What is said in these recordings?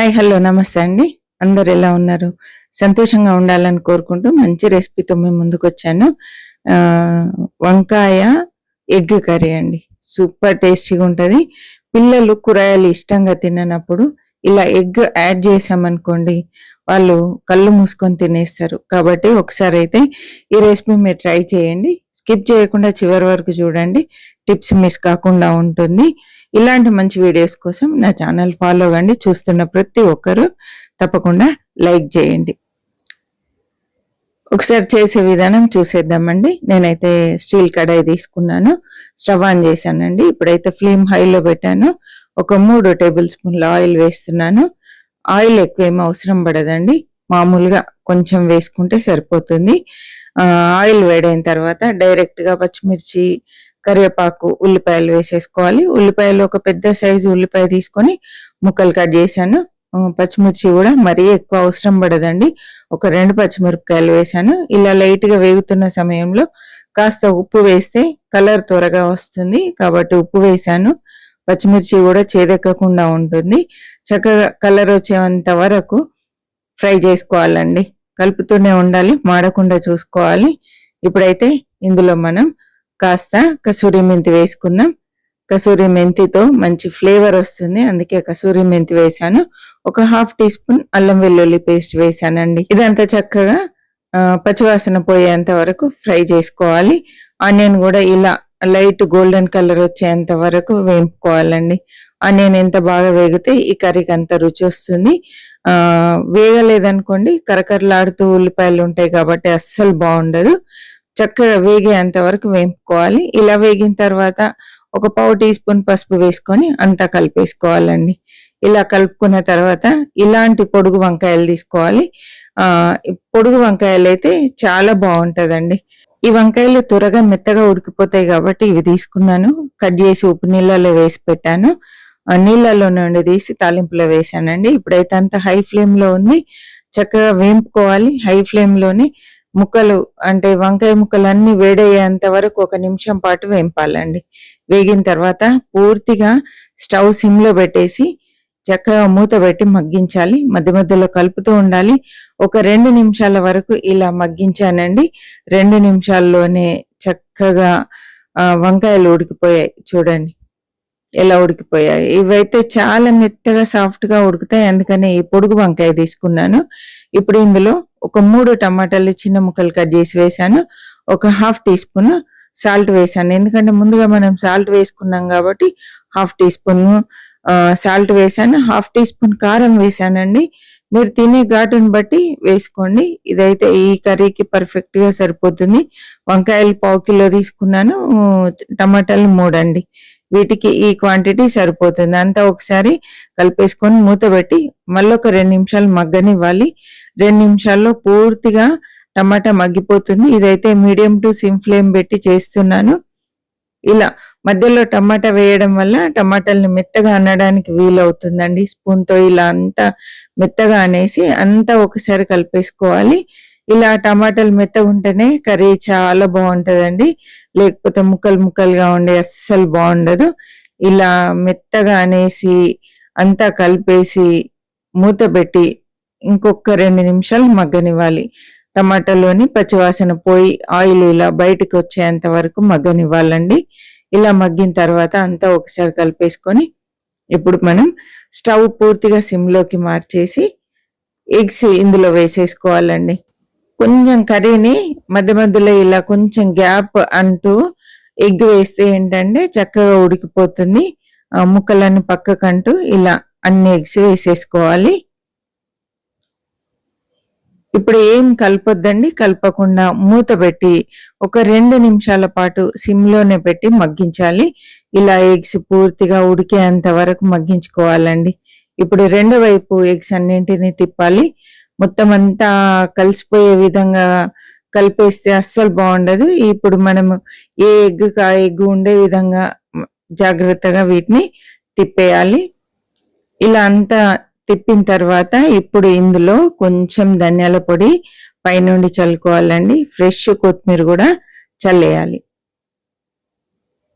Hi hello నమస్తే అండి. అందరు ఎలా ఉన్నారు? సంతోషంగా ఉండాలని కోరుకుంటూ మంచి రెసిపీతో మేము ముందుకు వచ్చాను వంకాయ ఎగ్ కర్రీ అండి. సూపర్ టేస్టీగా ఉంటుంది. పిల్లలు కూరగాయలు ఇష్టంగా తిననప్పుడు ఇలా ఎగ్ యాడ్ చేసామనుకోండి వాళ్ళు కళ్ళు మూసుకొని తినేస్తారు. కాబట్టి ఒకసారి అయితే ఈ రెసిపీ మీరు ట్రై చేయండి. స్కిప్ చేయకుండా చివరి వరకు చూడండి. టిప్స్ మిస్ కాకుండా ఉంటుంది. ఇలాంటి మంచి వీడియోస్ కోసం నా ఛానల్ ఫాలో కండి. చూస్తున్న ప్రతి ఒక్కరు తప్పకుండా లైక్ చేయండి. ఒకసారి చేసే విధానం చూసేద్దామండి. నేనైతే స్టీల్ కడాయి తీసుకున్నాను. స్టవ్ ఆన్ చేశానండి. ఇప్పుడైతే ఫ్లేమ్ హైలో పెట్టాను. ఒక మూడు టేబుల్ స్పూన్ల ఆయిల్ వేస్తున్నాను. ఆయిల్ ఎక్కువ ఏం అవసరం పడదండి. మామూలుగా కొంచెం వేసుకుంటే సరిపోతుంది. ఆయిల్ వేడైన తర్వాత డైరెక్ట్గా పచ్చిమిర్చి కరివేపాకు ఉల్లిపాయలు వేసేసుకోవాలి. ఉల్లిపాయలు ఒక పెద్ద సైజు ఉల్లిపాయ తీసుకొని ముక్కలు కట్ చేశాను. పచ్చిమిర్చి కూడా మరీ ఎక్కువ అవసరం పడదండి. ఒక రెండు పచ్చిమిరపకాయలు వేశాను. ఇలా లైట్గా వేగుతున్న సమయంలో కాస్త ఉప్పు వేస్తే కలర్ త్వరగా వస్తుంది. కాబట్టి ఉప్పు వేశాను. పచ్చిమిర్చి కూడా చేదెక్కకుండా ఉంటుంది. చక్కగా కలర్ వచ్చేంత వరకు ఫ్రై చేసుకోవాలండి. కలుపుతూనే ఉండాలి మాడకుండా చూసుకోవాలి. ఇప్పుడైతే ఇందులో మనం కాస్త కసూరి మెంతి వేసుకుందాం. కసూరి మెంతితో మంచి ఫ్లేవర్ వస్తుంది. అందుకే కసూరి మెంతి వేసాను. ఒక హాఫ్ టీ స్పూన్ అల్లం వెల్లుల్లి పేస్ట్ వేసానండి. ఇదంతా చక్కగా పచ్చివాసన పోయేంత వరకు ఫ్రై చేసుకోవాలి. ఆనియన్ కూడా ఇలా లైట్ గోల్డెన్ కలర్ వచ్చేంత వరకు వేపుకోవాలండి. ఆనియన్ ఎంత బాగా వేగితే ఈ కర్రీకి అంత రుచి వస్తుంది. వేగలేదనుకోండి కరకరలాడుతూ ఉల్లిపాయలు ఉంటాయి కాబట్టి అస్సలు బాగుండదు. చక్కగా వేగేంత వరకు వేపుకోవాలి. ఇలా వేగిన తర్వాత ఒక పావు టీ స్పూన్ పసుపు వేసుకొని అంతా కలిపేసుకోవాలండి. ఇలా కలుపుకున్న తర్వాత ఇలాంటి పొడుగు వంకాయలు తీసుకోవాలి. ఆ పొడుగు వంకాయలు అయితే చాలా బాగుంటుందండి. ఈ వంకాయలు త్వరగా మెత్తగా ఉడికిపోతాయి కాబట్టి ఇవి తీసుకున్నాను. కట్ చేసి ఉప్పు నీళ్ళలో వేసి పెట్టాను. నీళ్ళలో నుండి తీసి తాలింపులో వేసానండి ఇప్పుడైతే అంత హై ఫ్లేమ్లో ఉంది. చక్కగా వేంపుకోవాలి. హై ఫ్లేమ్లోనే ముక్కలు అంటే వంకాయ ముక్కలు అన్ని వేడయ్యేంత వరకు ఒక నిమిషం పాటు వేంపాలండి. వేగిన తర్వాత పూర్తిగా స్టవ్ సిమ్లో పెట్టేసి చక్కగా మూత పెట్టి మగ్గించాలి. మధ్య మధ్యలో కలుపుతూ ఉండాలి. ఒక రెండు నిమిషాల వరకు ఇలా మగ్గించానండి. రెండు నిమిషాల్లోనే చక్కగా వంకాయలు ఉడికిపోయాయి. చూడండి. ఎలా ఉడికిపోయాయి? ఇవైతే చాలా మెత్తగా సాఫ్ట్గా ఉడుకుతాయి. అందుకని ఈ పొడుగు వంకాయ తీసుకున్నాను. ఇప్పుడు ఇందులో ఒక మూడు టమాటాలు చిన్న ముక్కలు కట్ చేసి వేసాను ఒక హాఫ్ టీ స్పూన్ సాల్ట్ వేసాను ఎందుకంటే ముందుగా మనం సాల్ట్ వేసుకున్నాం కాబట్టి హాఫ్ టీ స్పూన్ సాల్ట్ వేసాను హాఫ్ టీ స్పూన్ కారం వేసానండి మీరు తినే ఘాటును బట్టి వేసుకోండి. ఇదైతే ఈ కర్రీకి పర్ఫెక్ట్గా సరిపోతుంది. వంకాయలు పావు కిలో తీసుకున్నాను. టమాటాలు మూడండి. వీటికి ఈ క్వాంటిటీ సరిపోతుంది. అంతా ఒకసారి కలిపేసుకొని మూత పెట్టి మళ్ళీ ఒక రెండు నిమిషాలు మగ్గనివ్వాలి. రెండు నిమిషాల్లో పూర్తిగా టమాటా మగ్గిపోతుంది. ఇదైతే మీడియం టు సిమ్ ఫ్లేమ్ పెట్టి చేస్తున్నాను. ఇలా మధ్యలో టమాటా వేయడం వల్ల టమాటాలని మెత్తగా అనడానికి వీలవుతుందండి. స్పూన్తో ఇలా అంతా మెత్తగా అనేసి అంతా ఒకసారి కలిపేసుకోవాలి. ఇలా టమాటాలు మెత్తగా ఉంటేనే కర్రీ చాలా బాగుంటుందండి. లేకపోతే ముక్కలు ముక్కలుగా ఉండి అస్సలు బాగుండదు. ఇలా మెత్తగా అనేసి అంతా కలిపేసి మూత పెట్టి ఇంకొక రెండు నిమిషాలు మగ్గనివ్వాలి. టమాటాలోని పచ్చివాసన పోయి ఆయిల్ ఇలా బయటకు వచ్చేంత వరకు మగ్గనివ్వాలండి. ఇలా మగ్గిన తర్వాత అంతా ఒకసారి కలిపేసుకొని ఇప్పుడు మనం స్టవ్ పూర్తిగా సిమ్లోకి మార్చేసి ఎగ్స్ ఇందులో వేసేసుకోవాలండి. కొంచెం కర్రీని మధ్య మధ్యలో ఇలా కొంచెం గ్యాప్ అంటూ ఎగ్ వేస్తే ఏంటంటే చక్కగా ఉడికిపోతుంది. ఆ ముక్కలన్నీ పక్కకంటూ ఇలా అన్ని ఎగ్స్ వేసేసుకోవాలి. ఇప్పుడు ఏం కలపొద్దండి? కలపకుండా మూత పెట్టి ఒక రెండు నిమిషాల పాటు సిమ్లోనే పెట్టి మగ్గించాలి. ఇలా ఎగ్స్ పూర్తిగా ఉడికేంత వరకు మగ్గించుకోవాలండి. ఇప్పుడు రెండో వైపు ఎగ్స్ అన్నింటినీ తిప్పాలి. మొత్తం అంతా కలిసిపోయే విధంగా కలిపేస్తే అస్సలు బాగుండదు. ఇప్పుడు మనము ఏ ఎగ్ కా ఎగ్ ఉండే విధంగా జాగ్రత్తగా వీటిని తిప్పేయాలి. ఇలా అంతా తిప్పిన తర్వాత ఇప్పుడు ఇందులో కొంచెం ధనియాల పొడి పైనుండి చల్లుకోవాలండి. ఫ్రెష్ కొత్తిమీర కూడా చల్లేయాలి.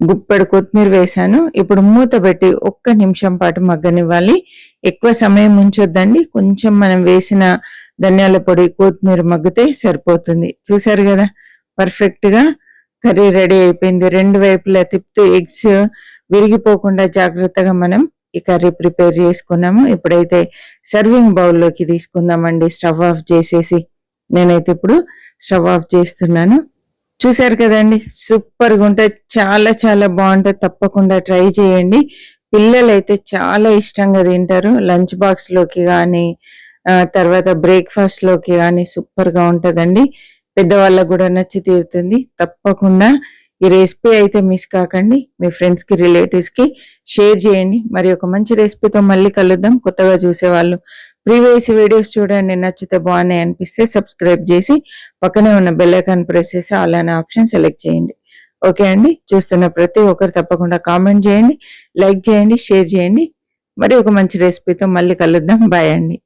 గుప్పెడు కొత్తిమీర వేసాను ఇప్పుడు మూత పెట్టి ఒక్క నిమిషం పాటు మగ్గనివ్వాలి. ఎక్కువ సమయం ఉంచొద్దండి. కొంచెం మనం వేసిన ధనియాల పొడి కొత్తిమీర మగ్గితే సరిపోతుంది. చూసారు కదా? పర్ఫెక్ట్గా కర్రీ రెడీ అయిపోయింది. రెండు వైపులా తిప్పుతూ ఎగ్స్ విరిగిపోకుండా జాగ్రత్తగా మనం ఈ కర్రీ ప్రిపేర్ చేసుకున్నాము. ఇప్పుడైతే సర్వింగ్ బౌల్లోకి తీసుకుందామండి. స్టవ్ ఆఫ్ చేసేసి నేనైతే ఇప్పుడు స్టవ్ ఆఫ్ చేస్తున్నాను. చూసారు కదండి? సూపర్గా ఉంటే చాలా చాలా బాగుంటుంది తప్పకుండా ట్రై చేయండి. పిల్లలు అయితే చాలా ఇష్టంగా తింటారు. లంచ్ బాక్స్లోకి కానీ తర్వాత బ్రేక్ఫాస్ట్లోకి కానీ సూపర్గా ఉంటుందండి. పెద్దవాళ్ళకు కూడా నచ్చి తీరుతుంది. తప్పకుండా ఈ రెసిపీ అయితే మిస్ కాకండి. మీ ఫ్రెండ్స్కి రిలేటివ్స్కి షేర్ చేయండి. మరి ఒక మంచి రెసిపీతో మళ్ళీ కలుద్దాం. కొత్తగా చూసేవాళ్ళు ప్రీవియస్ వీడియోస్ చూడండి నచ్చితే బాగున్నాయి అనిపిస్తే సబ్స్క్రైబ్ చేసి పక్కనే ఉన్న బెల్లైకాన్ ప్రెస్ చేసి అలానే ఆప్షన్ సెలెక్ట్ చేయండి. ఓకే అండి? చూస్తున్న ప్రతి ఒక్కరు తప్పకుండా కామెంట్ చేయండి లైక్ చేయండి షేర్ చేయండి. మరి ఒక మంచి రెసిపీతో మళ్ళీ కలుద్దాం. బాయ్ అండి.